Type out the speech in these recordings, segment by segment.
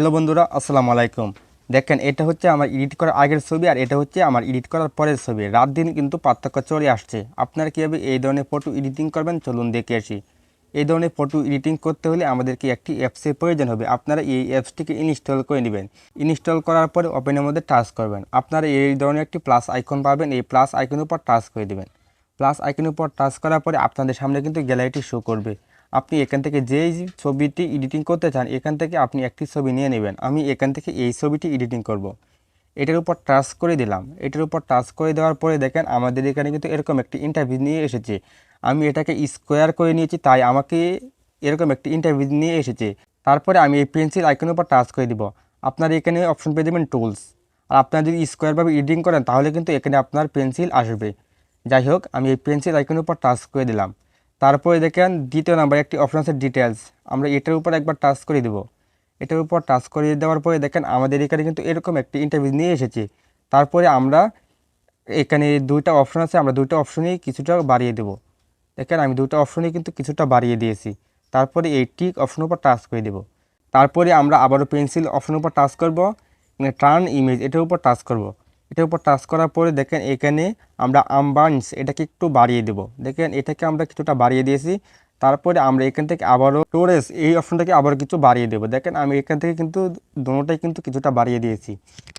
Hello বন্ধুরা, আসসালামু আলাইকুম। দেখেন, এটা হচ্ছে আমার এডিট করার আগের ছবি আর এটা হচ্ছে আমার এডিট করার পরের ছবি। রাত দিন কিন্তু পার্থক্য চলে আসছে। আপনারা কীভাবে এই ধরনের ফটো এডিটিং করবেন? চলুন দেখে আসি। এই ধরনের ফটো এডিটিং করতে হলে আমাদেরকে একটি অ্যাপসের প্রয়োজন হবে। আপনারা এই অ্যাপসটিকে ইনস্টল করে নেবেন। ইনস্টল করার পরে ওপেনের মধ্যে টাচ করবেন। আপনারা এই ধরনের একটি প্লাস আইকন পাবেন। এই প্লাস আইকনের উপর টাচ করে দেবেন। প্লাস আইকনের উপর টাচ করার পরে আপনাদের সামনে কিন্তু গ্যালারিটি শো করবে। আপনি এখান থেকে যেই ছবিটি এডিটিং করতে চান, এখান থেকে আপনি একটি ছবি নিয়ে নেবেন। আমি এখান থেকে এই ছবিটি এডিটিং করব। এটার উপর টাচ করে দিলাম। এটার উপর টাচ করে দেওয়ার পরে দেখেন আমাদের এখানে কিন্তু এরকম একটি ইন্টারভিউ নিয়ে এসেছে। আমি এটাকে স্কোয়ার করে নিয়েছি, তাই আমাকে এরকম একটি ইন্টারভিউ নিয়ে এসেছে। তারপরে আমি এই পেন্সিল আইকনের উপর টাচ করে দিব। আপনার এখানে অপশন পেয়ে দেবেন টুলস আর আপনার যদি স্কোয়ারভাবে এডিটিং করেন, তাহলে কিন্তু এখানে আপনার পেন্সিল আসবে। যাই হোক, আমি এই পেন্সিল আইকনের উপর টাচ করে দিলাম। তারপরে দেখেন দ্বিতীয় নাম্বার, একটি অপশন আছে ডিটেলস আমরা এটার উপর একবার টাচ করে দেব। এটার উপর টাচ করে দেওয়ার পরে দেখেন আমাদের এখানে কিন্তু এরকম একটি ইন্টারভিউ নিয়ে এসেছে। তারপরে আমরা এখানে দুইটা অপশন আছে, আমরা দুইটা অপশনেই কিছুটা বাড়িয়ে দেব। দেখেন আমি দুটো অপশনেই কিন্তু কিছুটা বাড়িয়ে দিয়েছি। তারপরে এই টিক অপশনের উপর টাচ করে দেব। তারপরে আমরা আবারও পেন্সিল অপশনের উপর টাচ করব টার্ন ইমেজ এটার উপর টাচ করব। এটার উপর টাচ করার পরে দেখেন এখানে আমরা আমবান্স এটাকে একটু বাড়িয়ে দেব। দেখেন এটাকে আমরা কিছুটা বাড়িয়ে দিয়েছি। তারপরে আমরা এখান থেকে আবারও স্টোরেজ এই অপশনটাকে আবার কিছু বাড়িয়ে দেবো। দেখেন আমি এখান থেকে কিন্তু দুটোটাই কিন্তু কিছুটা বাড়িয়ে দিয়েছি।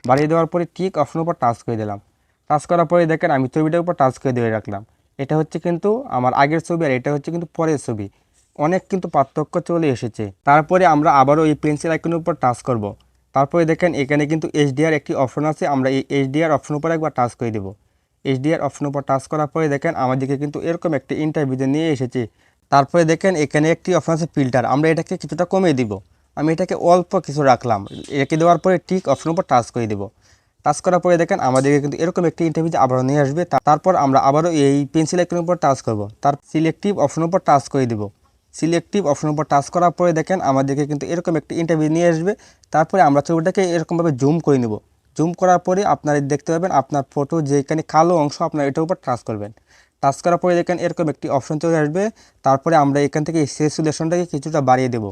বাড়িয়ে দেওয়ার পরে ঠিক অপশনের উপর টাচ করে দিলাম। টাচ করার পরে দেখেন আমি ছবিটার উপর টাচ করে দিয়ে রাখলাম। এটা হচ্ছে কিন্তু আমার আগের ছবি আর এটা হচ্ছে কিন্তু পরের ছবি। অনেক কিন্তু পার্থক্য চলে এসেছে। তারপরে আমরা আবারও এই পেন্সিল আইকনের উপর টাচ করব। তারপরে দেখেন এখানে কিন্তু এইচডিআর একটি অপশন আছে, আমরা এই এইচডিআর অপশন উপর একবার টাচ করে দেবো। এইচডিআর অপশন উপর টাচ করার পরে দেখেন আমাদেরকে কিন্তু এরকম একটি ইন্টারভিউ নিয়ে এসেছে। তারপরে দেখেন এখানে একটি অপশন আছে ফিল্টার আমরা এটাকে কিছুটা কমিয়ে দিব। আমি এটাকে অল্প কিছু রাখলাম রেখে দেওয়ার পরে ঠিক অপশন উপর টাচ করে দেবো। টাচ করার পরে দেখেন আমাদেরকে কিন্তু এরকম একটি ইন্টারভিউ আবারও নিয়ে আসবে। তারপর আমরা আবারও এই পেন্সিল আইকনের উপর টাচ করব। তার সিলেক্টিভ অপশনের উপর টাচ করে দেব। সিলেক্টিভ অপশনের উপর টাচ করার পরে দেখেন আমাদেরকে কিন্তু এরকম একটি ইন্টারভিউ নিয়ে আসবে। তারপরে আমরা ছবিটাকে এরকমভাবে জুম করে নেব। জুম করার পরে আপনারা দেখতে পাবেন আপনার ফটো যেখানে কালো অংশ আপনার এটার উপর টাচ করবেন। টাচ করার পরে দেখেন এরকম একটি অপশন চলে আসবে। তারপরে আমরা এখান থেকে সেসুলেশনটাকে কিছুটা বাড়িয়ে দেবো।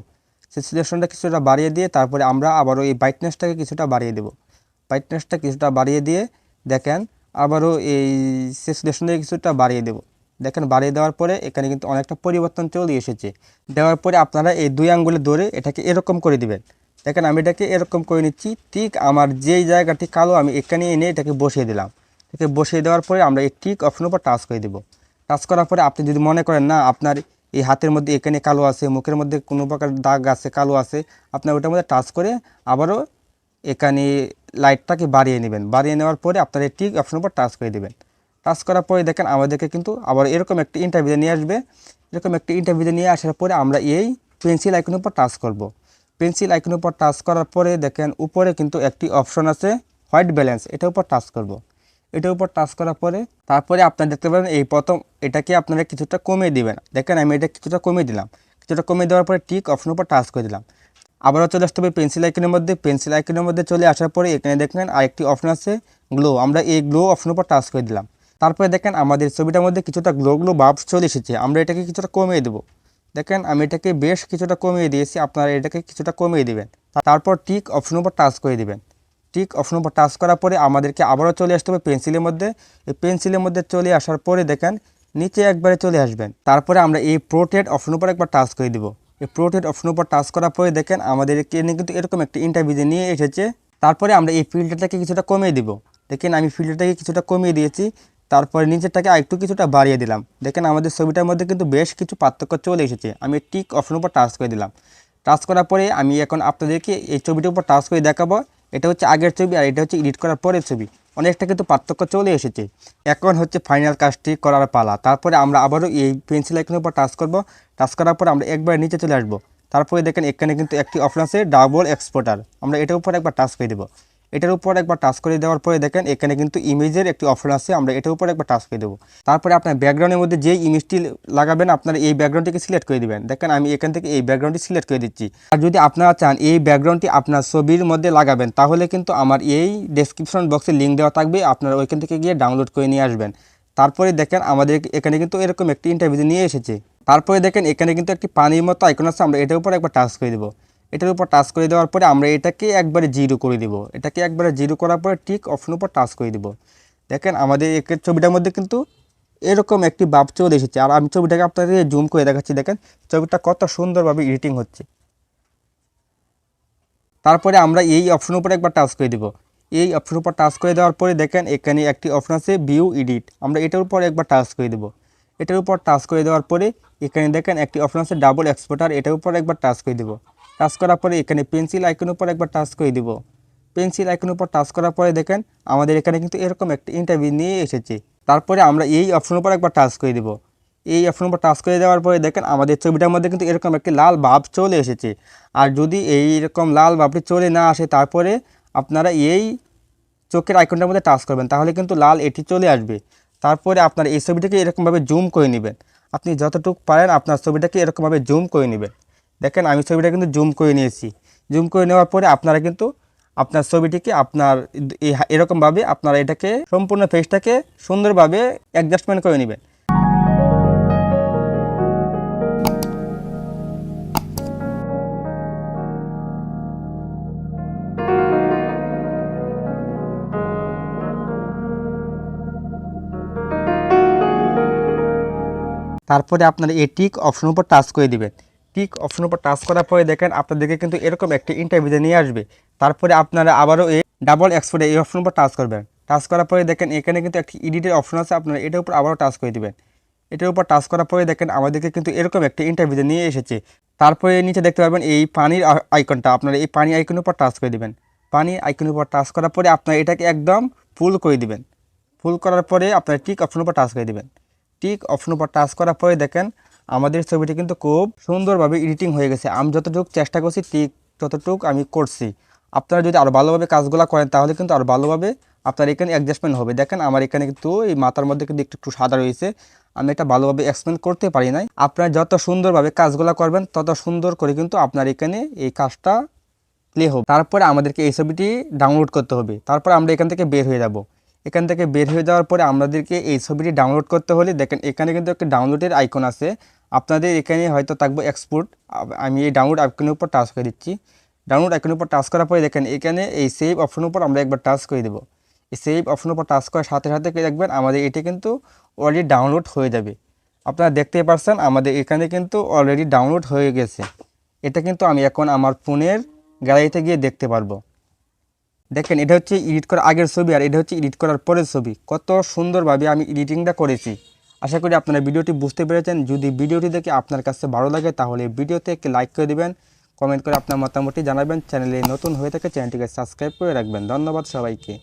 সেসুলেশনটা কিছুটা বাড়িয়ে দিয়ে তারপরে আমরা আবারও এই ব্রাইটনেসটাকে কিছুটা বাড়িয়ে দেবো। ব্রাইটনেসটা কিছুটা বাড়িয়ে দিয়ে দেখেন আবারও এই সেসুলেশনটাকে কিছুটা বাড়িয়ে দেবো। দেখেন বাড়িয়ে দেওয়ার পরে এখানে কিন্তু অনেকটা পরিবর্তন চলে এসেছে। দেওয়ার পরে আপনারা এই দুই আঙ্গুলে ধরে এটাকে এরকম করে দিবেন। দেখেন আমি এটাকে এরকম করে নিচ্ছি, ঠিক আমার যেই জায়গাটি কালো আমি এখানে এনে এটাকে বসিয়ে দিলাম। এটাকে বসিয়ে দেওয়ার পরে আমরা এই ঠিক অপশনের উপর টাচ করে দেবো। টাচ করার পরে আপনি যদি মনে করেন, না, আপনার এই হাতের মধ্যে এখানে কালো আছে, মুখের মধ্যে কোনো প্রকার দাগ আছে, কালো আছে আপনার ওটার মধ্যে টাচ করে আবারও এখানে লাইটটাকে বাড়িয়ে নেবেন। বাড়িয়ে নেওয়ার পরে আপনার এই টিক অপশনের উপর টাচ করে দেবেন। টাচ করার পরে দেখেন আমাদেরকে কিন্তু আবার এরকম একটি ইন্টারভিউ নিয়ে আসবে। এরকম একটি ইন্টারভিউ নিয়ে আসার পরে আমরা এই পেন্সিল আইকনের উপর টাচ করব। পেন্সিল আইকনের উপর টাচ করার পরে দেখেন উপরে কিন্তু একটি অপশন আছে হোয়াইট ব্যালেন্স এটার উপর টাচ করব। এটার উপর টাচ করার পরে তারপরে আপনারা দেখতে পাবেন এই প্রথম এটাকে আপনারা কিছুটা কমিয়ে দিবেন। দেখেন আমি এটা কিছুটা কমিয়ে দিলাম। কিছুটা কমিয়ে দেওয়ার পরে ঠিক অপশনের উপর টাচ করে দিলাম। আবারও চলে আসতে হবে পেন্সিল আইকনের মধ্যে। পেন্সিল আইকনের মধ্যে চলে আসার পরে এখানে দেখেন আরেকটি অপশন আছে গ্লো আমরা এই গ্লো অপশনের উপর টাচ করে দিলাম। তারপরে দেখেন আমাদের ছবিটার মধ্যে কিছুটা গ্লো গ্লো বাবস চলে এসেছে। আমরা এটাকে কিছুটা কমিয়ে দেবো। দেখেন আমি এটাকে বেশ কিছুটা কমিয়ে দিয়েছি, আপনারা এটাকে কিছুটা কমিয়ে দিবেন। তারপর টিক অপশন উপর টাচ করে দিবেন। টিক অপশনের উপর টাচ করার পরে আমাদেরকে আবারও চলে আসতে হবে পেন্সিলের মধ্যে। এই পেন্সিলের মধ্যে চলে আসার পরে দেখেন নিচে একবারে চলে আসবেন। তারপরে আমরা এই প্রোটেড অপশন উপর একবার টাচ করে দিব। এই প্রোটেড অপশন উপর টাচ করার পরে দেখেন আমাদের এখানে কিন্তু এরকম একটা ইন্টারভিউ নিয়ে এসেছে। তারপরে আমরা এই ফিল্টারটাকে কিছুটা কমিয়ে দিব। দেখেন আমি ফিল্টারটাকে কিছুটা কমিয়ে দিয়েছি। তারপরে নিচেরটাকে আরেকটু কিছুটা বাড়িয়ে দিলাম। দেখেন আমাদের ছবিটার মধ্যে কিন্তু বেশ কিছু পার্থক্য চলে এসেছে। আমি টিক অপশনের উপর টাচ করে দিলাম। টাচ করার পরে আমি এখন আপনাদেরকে এই ছবিটার উপর টাচ করে দেখাবো। এটা হচ্ছে আগের ছবি আর এটা হচ্ছে এডিট করার পরের ছবি। অনেকটা কিন্তু পার্থক্য চলে এসেছে। এখন হচ্ছে ফাইনাল কাজটি করার পালা। তারপরে আমরা আবারও এই পেন্সিল আইকনের উপর টাচ করব। টাচ করার পর আমরা একবার নিচে চলে আসব। তারপরে দেখেন এখানে কিন্তু একটি অপশন আছে ডাবল এক্সপোর্টার আমরা এটার উপর একবার টাচ করে দেবো। এটার উপর একবার টাচ করে দেওয়ার পরে দেখেন, এখানে কিন্তু ইমেজের একটি অপশন আছে, আমরা এটার উপর একবার টাচ করে দেবো। তারপরে আপনার ব্যাকগ্রাউন্ডের মধ্যে যেই ইমেজটি লাগাবেন, আপনার এই ব্যাকগ্রাউন্ডটিকে সিলেক্ট করে দিবেন। দেখেন, আমি এখান থেকে এই ব্যাকগ্রাউন্ডটি সিলেক্ট করে দিচ্ছি। আর যদি আপনারা চান এই ব্যাকগ্রাউন্ডটি আপনার ছবির মধ্যে লাগাবেন, তাহলে কিন্তু আমার এই ডেসক্রিপশন বক্সে লিঙ্ক দেওয়া থাকবে, আপনারা ওইখান থেকে গিয়ে ডাউনলোড করে নিয়ে আসবেন। তারপরে দেখেন, আমাদের এখানে কিন্তু এরকম একটি ইন্টারভিউ নিয়ে এসেছে। তারপরে দেখেন, এখানে কিন্তু একটি পানির মতো আইকন আছে, আমরা এটার উপর একবার টাচ করে দেবো। এটার উপর টাচ করে দেওয়ার পরে আমরা এটাকে একবারে জিরো করে দিব। এটাকে একবারে জিরো করার পরে ঠিক অপশন উপর টাচ করে দিব। দেখেন আমাদের একের ছবিটার মধ্যে কিন্তু এরকম একটি বাপ চলে এসেছে। আর আমি ছবিটাকে আপনাদের জুম করে দেখাচ্ছি, দেখেন ছবিটা কত সুন্দরভাবে এডিটিং হচ্ছে। তারপরে আমরা এই অপশন উপরে একবার টাচ করে দিব। এই অপশন উপর টাচ করে দেওয়ার পরে দেখেন এখানে একটি অপশন আছে ভিউ এডিট আমরা এটার উপর একবার টাচ করে দেব। এটার উপর টাচ করে দেওয়ার পরে এখানে দেখেন একটি অপশন আছে ডাবল এক্সপোর্টার এটার উপর একবার টাচ করে দেব। টাচ করার পরে এখানে পেন্সিল আইকনের উপর একবার টাচ করে দিব। পেন্সিল আইকনের উপর টাচ করার পরে দেখেন, আমাদের এখানে কিন্তু এরকম একটা ইন্টারভিউ নিয়ে এসেছে। তারপরে আমরা এই অপশন উপর একবার টাচ করে দিব। এই অপশন উপর টাচ করে দেওয়ার পরে দেখেন, আমাদের ছবিটার মধ্যে কিন্তু এরকম একটি লাল ভাব চলে এসেছে। আর যদি এই রকম লাল ভাবটি চলে না আসে, তারপরে আপনারা এই চোখের আইকনটার মধ্যে টাচ করবেন। তাহলে কিন্তু লাল এটি চলে আসবে। তারপরে আপনার এই ছবিটাকে এরকমভাবে জুম করে নেবেন। আপনি যতটুকু পারেন, আপনার ছবিটাকে এরকমভাবে জুম করে নেবেন। দেখেন আমি ছবিটা কিন্তু জুম করে নিয়েছি। জুম করে নেওয়ার পরে আপনারা কিন্তু আপনার ছবিটিকে আপনার এরকমভাবে আপনারা এটাকে সম্পূর্ণ ফেসটাকে সুন্দরভাবে অ্যাডজাস্টমেন্ট করে নেবেন। তারপরে আপনারা এই টিক অপশন উপর টাচ করে দিবেন। টিক অপশন উপর টাচ করার পরে দেখেন আপনাদেরকে কিন্তু এরকম একটি ইন্টারভিউতে নিয়ে আসবে। তারপরে আপনারা আবারও এই ডাবল এক্সপোর্টে এই অপশন উপর টাচ করবেন। টাচ করার পরে দেখেন এখানে কিন্তু একটি এডিটের অপশন আছে, আপনারা এটার উপর আবারও টাচ করে দিবেন। এটার উপর টাচ করার পরে দেখেন আমাদেরকে কিন্তু এরকম একটি ইন্টারভিউতে নিয়ে এসেছে। তারপরে নিচে দেখতে পাবেন এই পানির আইকনটা আপনারা এই পানি আইকনের উপর টাচ করে দেবেন। পানি আইকনের উপর টাচ করার পরে আপনারা এটাকে একদম ফুল করে দিবেন। ফুল করার পরে আপনারা টিক অপশন উপর টাচ করে দিবেন। টিক অপশন উপর টাচ করার পরে দেখেন আমাদের ছবিটি কিন্তু খুব সুন্দরভাবে এডিটিং হয়ে গেছে। আমি যতটুকু চেষ্টা করছি, ঠিক ততটুকু আমি করছি। আপনারা যদি আরও ভালোভাবে কাজগুলো করেন, তাহলে কিন্তু আরও ভালোভাবে আপনার এখানে অ্যাডজাস্টমেন্ট হবে। দেখেন, আমার এখানে কিন্তু এই মাথার মধ্যে কিন্তু একটু একটু সাদা রয়েছে। আমি এটা ভালোভাবে এক্সপ্লেন করতে পারি নাই। আপনারা যত সুন্দরভাবে কাজগুলো করবেন, তত সুন্দর করে কিন্তু আপনার এখানে এই কাজটা প্লে হবে। তারপরে আমাদেরকে এই ছবিটি ডাউনলোড করতে হবে। তারপর আমরা এখান থেকে বের হয়ে যাব। এখান থেকে বের হয়ে যাওয়ার পরে আমাদেরকে এই ছবিটি ডাউনলোড করতে হলে দেখেন এখানে কিন্তু একটা ডাউনলোডের আইকন আছে। আপনাদের এখানে হয়তো থাকব এক্সপোর্ট আমি এই ডাউনলোড আইকনের উপর টাচ করে দিচ্ছি। ডাউনলোড আইকনের উপর টাচ করার পরে দেখেন এখানে এই সেভ অপশনের উপর আমরা একবার টাচ করে দেবো। এই সেভ অপশনের উপর টাচ করার সাথে সাথে দেখবেন আমাদের এটি কিন্তু অলরেডি ডাউনলোড হয়ে যাবে। আপনারা দেখতেই পারছেন আমাদের এখানে কিন্তু অলরেডি ডাউনলোড হয়ে গেছে। এটা কিন্তু আমি এখন আমার ফোনের গ্যালারিতে গিয়ে দেখতে পারব। দেখেন, এটা হচ্ছে এডিট করার আগের ছবি আর এটা হচ্ছে এডিট করার পরের ছবি। কত সুন্দরভাবে আমি এডিটিংটা করেছি। আশা করি আপনারা ভিডিওটি বুঝতে পেরেছেন। যদি ভিডিওটি দেখে আপনার কাছে ভালো লাগে, তাহলে ভিডিওতে একটি লাইক করে দেবেন। কমেন্ট করে আপনার মতামতটি জানাবেন। চ্যানেলে নতুন হয়ে থাকে, চ্যানেলটিকে সাবস্ক্রাইব করে রাখবেন। ধন্যবাদ সবাইকে।